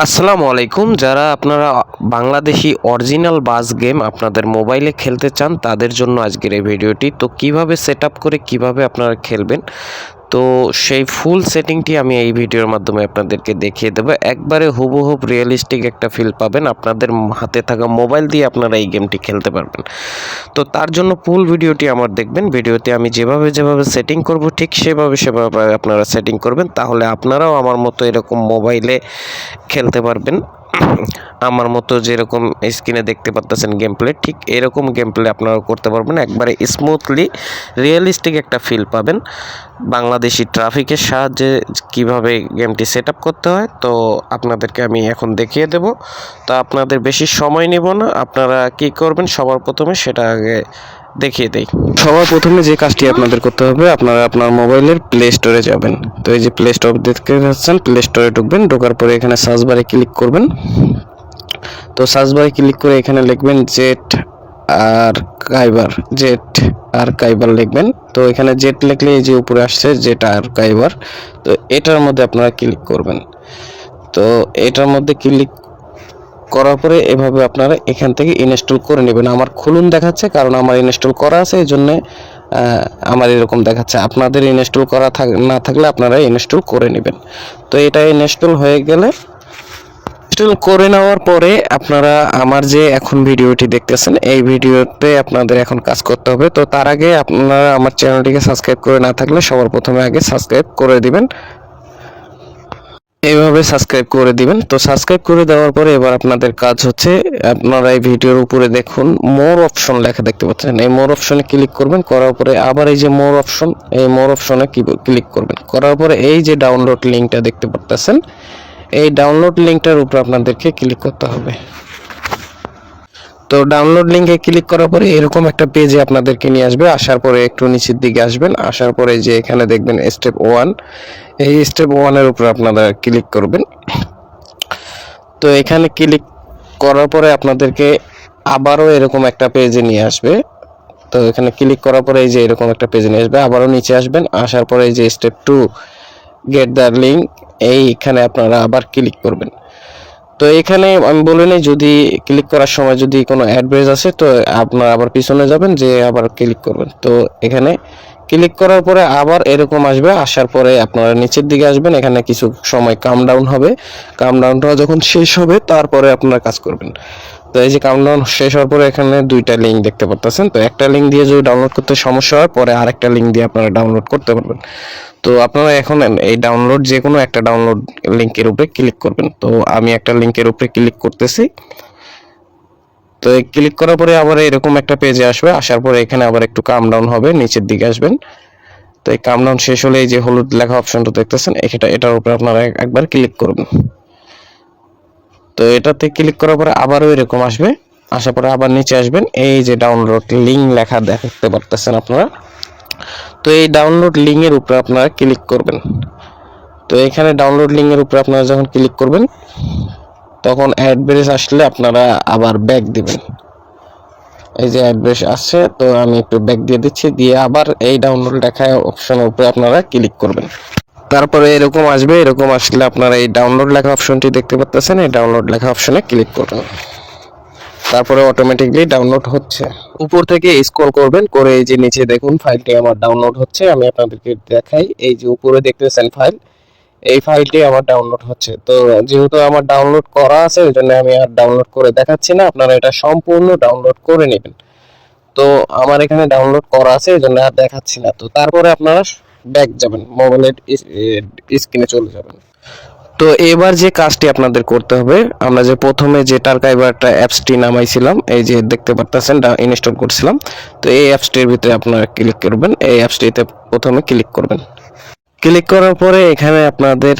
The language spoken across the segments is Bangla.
আসসালামু আলাইকুম। যারা আপনারা বাংলাদেশি অরিজিনাল বাস গেম আপনাদের মোবাইলে খেলতে চান, তাদের জন্য আজকের এই ভিডিওটি। তো কীভাবে সেট করে কীভাবে আপনারা খেলবেন? তো সেই ফুল সেটিংটি আমি এই ভিডিওর মাধ্যমে আপনাদেরকে দেখিয়ে দেবো। একবারে হুবহুব রিয়েলিস্টিক একটা ফিল পাবেন। আপনাদের হাতে থাকা মোবাইল দিয়ে আপনারা এই গেমটি খেলতে পারবেন। তো তার জন্য ফুল ভিডিওটি আমার দেখবেন। ভিডিওতে আমি যেভাবে যেভাবে সেটিং করব, ঠিক সেভাবে সেভাবে আপনারা সেটিং করবেন। তাহলে আপনারাও আমার মতো এরকম মোবাইলে খেলতে পারবেন। আমার মতো যেরকম স্ক্রিনে দেখতে পাচ্ছেন গেম প্লে ঠিক এরকম গেম প্লে আপনারা করতে পারবেন। একবারে স্মুথলি রিয়েলিস্টিক একটা ফিল পাবেন। বাংলাদেশি ট্রাফিকের সাহায্যে কীভাবে গেমটি সেট করতে হয়, তো আপনাদেরকে আমি এখন দেখিয়ে দেব। তা আপনাদের বেশি সময় নেব না, আপনারা কি করবেন সবার প্রথমে সেটা আগে দেখিয়ে দেই। সবার প্রথমে যে কাজটি আপনাদের করতে হবে, আপনারা আপনার মোবাইলের প্লে স্টোরে যাবেন। তো এই যে প্লে স্টোর দেখতে পাচ্ছেন প্লে স্টোরে ঢুকবেন, ঢোকার পরে এখানে সার্চ ক্লিক করবেন। তো সার্চ ক্লিক করে এখানে লিখবেন জেট আর কাইবার জেট আর কাইবার লিখবেন। তো এখানে জেট লিখলে এই যে উপরে আসছে জেট আর কাইবার তো এটার মধ্যে আপনারা ক্লিক করবেন। তো এটার মধ্যে ক্লিক করার পরে এভাবে আপনারা এখান থেকে ইনস্টল করে নেবেন। আমার খুলুন দেখাচ্ছে, কারণ আমার ইনস্টল করা আছে, এই জন্যে আমার এরকম দেখাচ্ছে। আপনাদের ইনস্টল করা না থাকলে আপনারা ইনস্টল করে নেবেন। তো এটা ইনস্টল হয়ে গেলে ইনস্টল করে নেওয়ার পরে আপনারা আমার যে এখন ভিডিওটি দেখতেছেন, এই ভিডিওতে আপনাদের এখন কাজ করতে হবে। তো তার আগে আপনারা আমার চ্যানেলটিকে সাবস্ক্রাইব করে না থাকলে সবার প্রথমে আগে সাবস্ক্রাইব করে দিবেন। এইভাবে সাবস্ক্রাইব করে দিবেন। তো সাবস্ক্রাইব করে দেওয়ার পরে এবার আপনাদের কাজ হচ্ছে, আপনারা এই ভিডিওর উপরে দেখুন মোর অপশন লেখা দেখতে পাচ্ছেন। এই মোর অপশনে ক্লিক করবেন, করার পরে আবার এই যে মোর অপশন এই মোর অপশনে ক্লিক করবেন। করার পরে এই যে ডাউনলোড লিঙ্কটা দেখতে পাচ্ছেন এই ডাউনলোড লিঙ্কটার উপর আপনাদেরকে ক্লিক করতে হবে। তো ডাউনলোড লিঙ্কে ক্লিক করার পরে এরকম একটা পেজে আপনাদেরকে নিয়ে আসবে। আসার পরে একটু নিচের দিকে আসবেন। আসার পরে যে এখানে দেখবেন স্টেপ ওয়ান এই স্টেপ ওয়ানের উপর আপনারা ক্লিক করবেন। তো এখানে ক্লিক করার পরে আপনাদেরকে আবারও এরকম একটা পেজে নিয়ে আসবে। তো এখানে ক্লিক করার পরে এই যে এরকম একটা পেজে নিয়ে আসবে, আবারও নিচে আসবেন। আসার পরে এই যে step to get the link এইখানে আপনারা আবার ক্লিক করবেন। তো এখানে আমি বলে নিই, যদি ক্লিক করার সময় যদি কোনো অ্যাডভাইস আসে, তো আপনারা আবার পিছনে যাবেন যে আবার ক্লিক করবেন। তো এখানে ক্লিক করার পরে আবার এরকম আসবে, আসার পরে আপনারা নিচের দিকে আসবেন, এখানে কিছু সময় কাম ডাউন হবে। কাম ডাউনটা যখন শেষ হবে, তারপরে আপনারা কাজ করবেন। তো এই যে কাউন্টডাউন শেষ হওয়ার পরে এখানে দুইটা লিঙ্ক দেখতে পাচ্ছেন তো একটা লিঙ্ক দিয়ে যদি ডাউনলোড করতে সমস্যা হয়, পরে আরেকটা লিঙ্ক দিয়ে আপনারা ডাউনলোড করতে পারবেন। তো আপনারা এখন এই ডাউনলোড যে কোনো একটা ডাউনলোড লিঙ্কের উপরে ক্লিক করবেন। তো আমি একটা লিঙ্কের উপরে ক্লিক করতেছি। তো ক্লিক করার পরে আবার এরকম একটা পেজে আসবে, আসার পরে এখানে আবার একটু কাম ডাউন হবে, নিচের দিকে আসবেন। তো এই কাম ডাউন শেষ হলে এই যে হলুদ লেখা অপশনটা দেখতেছেন এটা এটার উপরে আপনারা একবার ক্লিক করবেন তো এটাতে ক্লিক করার পরে আবারও এরকম আসবে, আসার পরে আবার নিচে আসবেন, এই যে ডাউনলোড লিঙ্ক লেখা দেখতে পারতেছেন আপনারা। তো এই ডাউনলোড লিঙ্কের উপরে আপনারা ক্লিক করবেন। তো এখানে ডাউনলোড লিঙ্কের উপরে আপনারা যখন ক্লিক করবেন তখন অ্যাড্রেস আসলে আপনারা আবার ব্যাক দিবেন। এই যে অ্যাড্রেস আসছে তো আমি একটু ব্যাক দিয়ে দিচ্ছি, দিয়ে আবার এই ডাউনলোড লেখা অপশনের উপরে আপনারা ক্লিক করবেন। তারপরে এরকম আসবে, এরকম আসলে আপনারা এই ডাউনলোড লেখা অপশনটি দেখতে পাচ্ছেন, এই ডাউনলোড লেখা অপশনে ক্লিক করবেন। তারপরে অটোমেটিকলি ডাউনলোড হচ্ছে। উপর থেকে স্ক্রল করবেন, করে এই যে নিচে দেখুন ফাইলটি আমার ডাউনলোড হচ্ছে, আমি আপনাদেরকে দেখাই, এই যে উপরে দেখতেছেন ফাইল এই ফাইলটি আমার ডাউনলোড হচ্ছে। তো যেহেতু আমার ডাউনলোড করা আছে, ওই জন্য আমি আর ডাউনলোড করে দেখাচ্ছি না। আপনারা এটা সম্পূর্ণ ডাউনলোড করে নেবেন। তো আমার এখানে ডাউনলোড করা আছে, এই জন্য আর দেখাচ্ছি না। তো তারপরে আপনারা ব্যাক যাবেন মোবাইলের স্ক্রিনে চলে যাবেন। তো এবার যে কাজটি আপনাদের করতে হবে, আমরা যে প্রথমে যে টার্কাইবার একটা অ্যাপসটি নামাইছিলাম, এই যে দেখতে পারতেছেন ইনস্টল করছিলাম। তো এই অ্যাপসটির ভিতরে আপনারা ক্লিক করবেন, এই অ্যাপসটিতে প্রথমে ক্লিক করবেন। ক্লিক করার পরে এখানে আপনাদের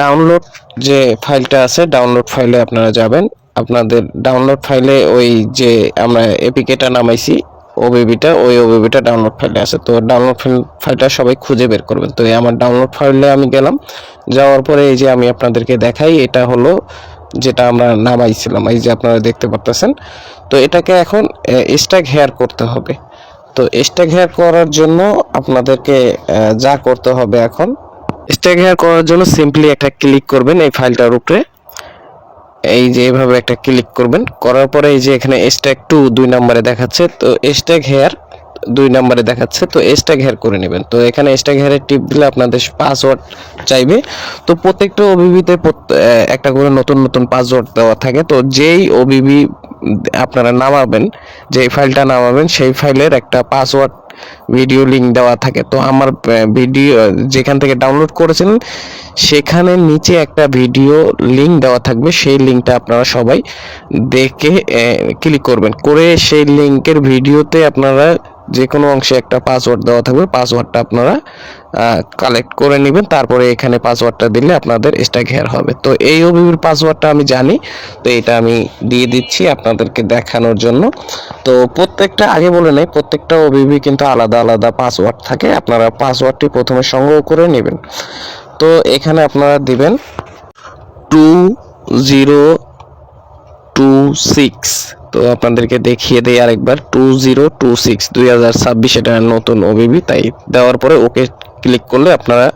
ডাউনলোড যে ফাইলটা আছে ডাউনলোড ফাইলে আপনারা যাবেন। আপনাদের ডাউনলোড ফাইলে ওই যে আমরা এপিকেটা নামাইছি ওবিবিটা ওই ওবিবিটা ডাউনলোড ফাইলে আছে। তো ডাউনলোড ফাইলটা সবাই খুঁজে বের করবেন। তো এই আমার ডাউনলোড ফাইলে আমি গেলাম। যাওয়ার পরে এই যে আমি আপনাদেরকে দেখাই, এটা হলো যেটা আমরা নামাইছিলাম। এই যে আপনারা দেখতে পারতেছেন। তো এটাকে এখন স্ট্যাক হেয়ার করতে হবে। তো স্ট্যাক হেয়ার করার জন্য আপনাদেরকে যা করতে হবে এখন স্ট্যাক হেয়ার করার জন্য সিম্পলি একটা ক্লিক করবেন এই ফাইলটার উপরে। এই যে এভাবে একটা ক্লিক করবেন, করার পরে এই যে এখানে স্ট্যাক টু দুই নম্বরে দেখাচ্ছে, তো স্ট্যাক হেয়ার দুই নম্বরে দেখাচ্ছে, তো এসটা হেয়ার করে নেবেন। তো এখানে এসটা ঘেরের টিপ দিলে আপনাদের পাসওয়ার্ড চাইবে। তো প্রত্যেকটা ওবিবিতে একটা করে নতুন নতুন পাসওয়ার্ড দেওয়া থাকে। তো যেই ওবিবি আপনারা নামাবেন, যেই ফাইলটা নামাবেন, সেই ফাইলের একটা পাসওয়ার্ড ভিডিও লিংক দেওয়া থাকে। তো আমার ভিডিও যেখান থেকে ডাউনলোড করেছিলেন সেখানে নিচে একটা ভিডিও লিংক দেওয়া থাকবে। সেই লিংকটা আপনারা সবাই দেখে ক্লিক করবেন। করে সেই লিংকের ভিডিওতে আপনারা যে কোনো অংশে একটা পাসওয়ার্ড দেওয়া থাকবে। পাসওয়ার্ডটা আপনারা কালেক্ট করে নেবেন। তারপরে এখানে পাসওয়ার্ডটা দিলে আপনাদের স্ট্যাক হেয়ার হবে। তো এই ওবিবির পাসওয়ার্ডটা আমি জানি। তো এটা আমি দিয়ে দিচ্ছি আপনাদেরকে দেখানোর জন্য। তো প্রত্যেকটা, আগে বলে নেই, প্রত্যেকটা ওবিবি কিন্তু আলাদা আলাদা পাসওয়ার্ড থাকে। আপনারা পাসওয়ার্ডটি প্রথমে সংগ্রহ করে নেবেন। তো এখানে আপনারা দিবেন টু জিরো সিক্স তো আপনাদেরকে দেখিয়ে দেই আরেকবার টু জিরো টু সিক্স দুই হাজার ছাব্বিশ এটা নতুন ওবিবি তাই দেওয়ার পরে ওকে ক্লিক করলে আপনারা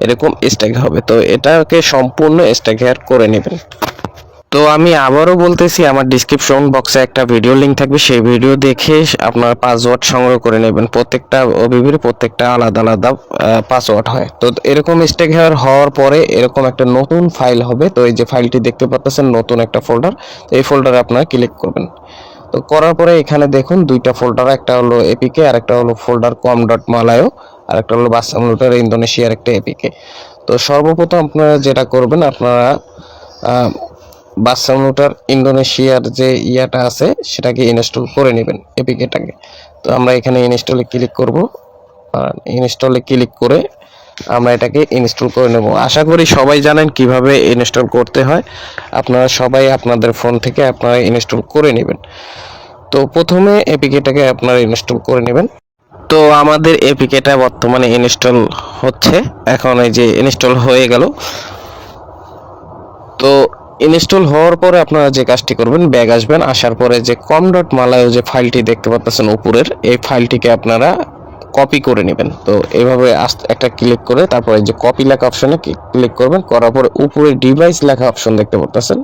এরকম স্ট্যাগ হবে। তো এটাকে সম্পূর্ণ স্ট্যাগ হেয়ার করে নেবেন। তো আমি আবারও বলতেছি, আমার ডিসক্রিপশন বক্সে একটা ভিডিও লিংক থাকবে। সেই ভিডিও দেখে আপনার পাসওয়ার্ড সংগ্রহ করে নেবেন। প্রত্যেকটা ওবিবির প্রত্যেকটা আলাদা আলাদা পাসওয়ার্ড হয়। তো এরকম স্টেক হেয়ার হওয়ার পরে এরকম একটা নতুন ফাইল হবে। তো এই যে ফাইলটি দেখতে পাচ্ছেন নতুন একটা ফোল্ডার তো এই ফোল্ডারে আপনারা ক্লিক করবেন। তো করার পরে এখানে দেখুন, দুইটা ফোল্ডার একটা হলো এপিকে আর একটা হলো ফোল্ডার কম ডট মালায়ো আর একটা হলো বাসামলুটার ইন্দোনেশিয়ার একটা এপিকে তো সর্বপ্রথম আপনারা যেটা করবেন, আপনারা বাসামুটার ইন্দোনেশিয়ার যে ইয়াটা আছে, সেটাকে ইনস্টল করে নেবেন এপিকেটাকে তো আমরা এখানে ইনস্টলে ক্লিক করব। ইনস্টলে ক্লিক করে আমরা এটাকে ইনস্টল করে নেব। আশা করি সবাই জানেন কীভাবে ইনস্টল করতে হয়। আপনারা সবাই আপনাদের ফোন থেকে আপনারা ইনস্টল করে নেবেন। তো প্রথমে এপিকেটাকে আপনারা ইনস্টল করে নেবেন। তো আমাদের এপিকেটা বর্তমানে ইনস্টল হচ্ছে। এখন এই যে ইনস্টল হয়ে গেল। তো ইনস্টল হওয়ার পরে আপনারা যে কাজটি করবেন, ব্যাগ আসবেন, আসার পরে যে কম ডট মালায় যে ফাইলটি দেখতে পাচ্ছেন উপরের, এই ফাইলটিকে আপনারা কপি করে নেবেন। তো এইভাবে একটা ক্লিক করে তারপরে যে কপি লেখা অপশনে ক্লিক করবেন, করার পরে উপরে ডিভাইস লেখা অপশন দেখতে পাচ্ছেন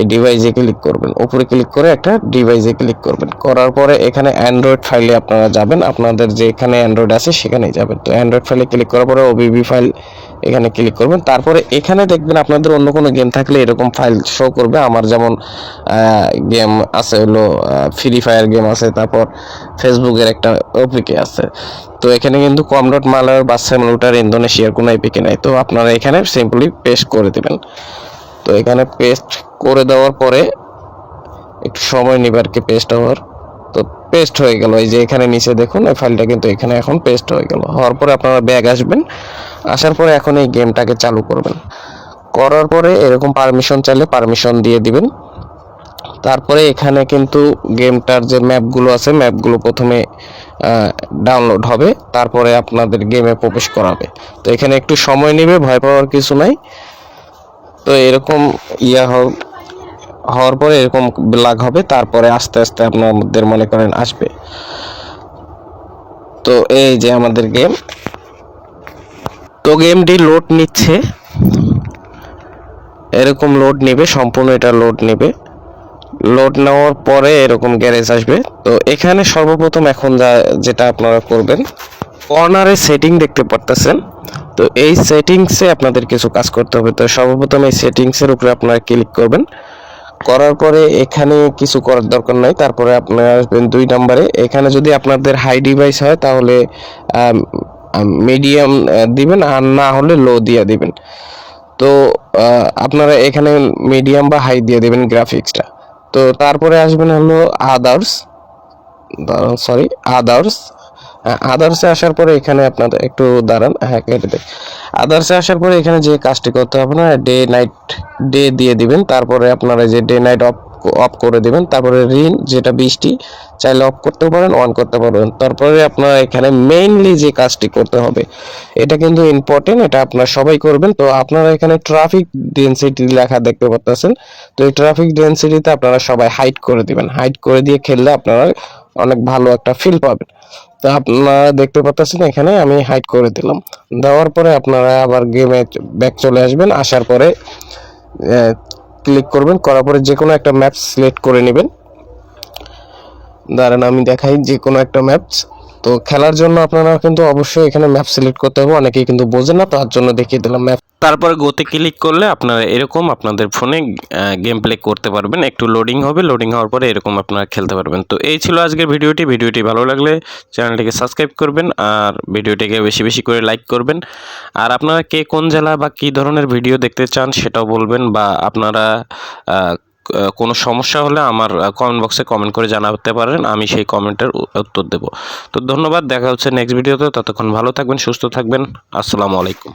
এই ডিভাইসে ক্লিক করবেন। উপরে ক্লিক করে একটা ডিভাইসে ক্লিক করবেন। করার পরে এখানে অ্যান্ড্রয়েড ফাইলে আপনারা যাবেন। আপনাদের যে এখানে অ্যান্ড্রয়েড আছে সেখানেই যাবেন। তো অ্যান্ড্রয়েড ফাইলে ক্লিক করার পরে ওবিবি ফাইল এখানে ক্লিক করবেন। তারপরে এখানে দেখবেন আপনাদের অন্য কোনো গেম থাকলে এরকম ফাইল শো করবে। আমার যেমন গেম আছে হলো ফ্রি ফায়ার গেম আছে, তারপর ফেসবুকের একটা ওপিকে আছে। তো এখানে কিন্তু কম ডট মালার বা সেমলুটার ইন্দোনেশিয়ার কোনো এপিকে নাই। তো আপনারা এখানে সিম্পলি পেস্ট করে দেবেন। তো এখানে পেস্ট করে দেওয়ার পরে একটু সময় নিবে আর কি পেস্ট হওয়ার। তো পেস্ট হয়ে গেল। এই যে এখানে নিচে দেখুন, এই ফাইলটা কিন্তু এখানে এখন পেস্ট হয়ে গেল। হওয়ার পরে আপনারা ব্যাগ আসবেন, আসার পরে এখন এই গেমটাকে চালু করবেন। করার পরে এরকম পারমিশন চাইলে পারমিশন দিয়ে দিবেন। তারপরে এখানে কিন্তু গেমটার যে ম্যাপগুলো আছে ম্যাপগুলো প্রথমে ডাউনলোড হবে, তারপরে আপনাদের গেমে প্রবেশ করাবে। তো এখানে একটু সময় নেবে, ভয় পাওয়ার কিছু নাই। তো এরকম ইয়া হওয়ার পরে এরকম ব্লাগ হবে, তারপরে আস্তে আস্তে আপনাদের মনে করেন আসবে। তো এই যে আমাদের গেম তো গেমটি লোড নিচ্ছে। এরকম লোড নেবে, সম্পূর্ণ এটা লোড নেবে। লোড নেওয়ার পরে এরকম গ্যারেজ আসবে। তো এখানে সর্বপ্রথম এখন যা, যেটা আপনারা করবেন কর্নারে সেটিং দেখতে পারতেছেন। তো এই সেটিংসে আপনাদের কিছু কাজ করতে হবে। তো সর্বপ্রথম এই সেটিংসের উপরে আপনারা ক্লিক করবেন। করার পরে এখানে কিছু করার দরকার নাই। তারপরে আপনারা আসবেন দুই নম্বরে। এখানে যদি আপনাদের হাই ডিভাইস হয়, তাহলে মিডিয়াম দিবেন, আর না হলে লো দিয়ে দিবেন। তো আপনারা এখানে মিডিয়াম বা হাই দিয়ে দেবেন গ্রাফিক্সটা তো, তারপরে আসবেন হলো আদার্স সরি আদার্স আদার্সে আসার পরে এখানে আপনাদের একটু দাঁড়ান। হ্যাঁ কেটে দেখ আদার্সে আসার পরে এখানে যে কাজটি করতে হবে না ডে নাইট ডে দিয়ে দিবেন। তারপরে আপনারা যে ডে নাইট অফ অফ করে দিবেন। তারপরে রিন যেটা বৃষ্টি, চাইলে অফ করতে পারেন অন করতে পারবেন। তারপরে আপনারা এখানে মেইনলি যে কাজটি করতে হবে, এটা কিন্তু ইম্পর্টেন্ট এটা আপনারা সবাই করবেন। তো আপনারা এখানে ট্রাফিক ডেন্সিটি লেখা দেখতে পাচ্ছেন তো এই ট্রাফিক ডেন্সিটিতে আপনারা সবাই হাইট করে দিবেন। হাইট করে দিয়ে খেললে আপনারা অনেক ভালো একটা ফিল পাবেন। তো আপনারা দেখতে পাচ্ছেন এখানে আমি হাইড করে দিলাম। দেওয়ার পরে আপনারা আবার গেমে ব্যাক চলে আসবেন, আসার পরে ক্লিক করবেন, করার পরে যে কোনো একটা ম্যাপ সিলেক্ট করে নেবেন। দাঁড়ান, আমি দেখাই যে কোনো একটা ম্যাপস তো খেলার জন্য আপনারা কিন্তু অবশ্যই এখানে ম্যাপ সিলেক্ট করতে হবে। অনেকেই কিন্তু বোঝে না, তার জন্য দেখিয়ে দিলাম ম্যাপ তারপরে গোতে ক্লিক করলে আপনারা এরকম আপনাদের ফোনে গেম প্লে করতে পারবেন। একটু লোডিং হবে লোডিং হওয়ার পরে এরকম আপনারা খেলতে পারবেন। তো এই ছিল আজকের ভিডিওটি। ভিডিওটি ভালো লাগলে চ্যানেলটিকে সাবস্ক্রাইব করবেন আর ভিডিওটিকে বেশি বেশি করে লাইক করবেন। আর আপনারা কে কোন জেলা বা কী ধরনের ভিডিও দেখতে চান সেটাও বলবেন বা আপনারা কোনো সমস্যা হলে আমার কমেন্ট বক্সে কমেন্ট করে জানাতে পারেন, আমি সেই কমেন্টের উত্তর দেব। তো ধন্যবাদ, দেখা হচ্ছে নেক্সট ভিডিওতে ততক্ষণ ভালো থাকবেন, সুস্থ থাকবেন, আসসালামু আলাইকুম।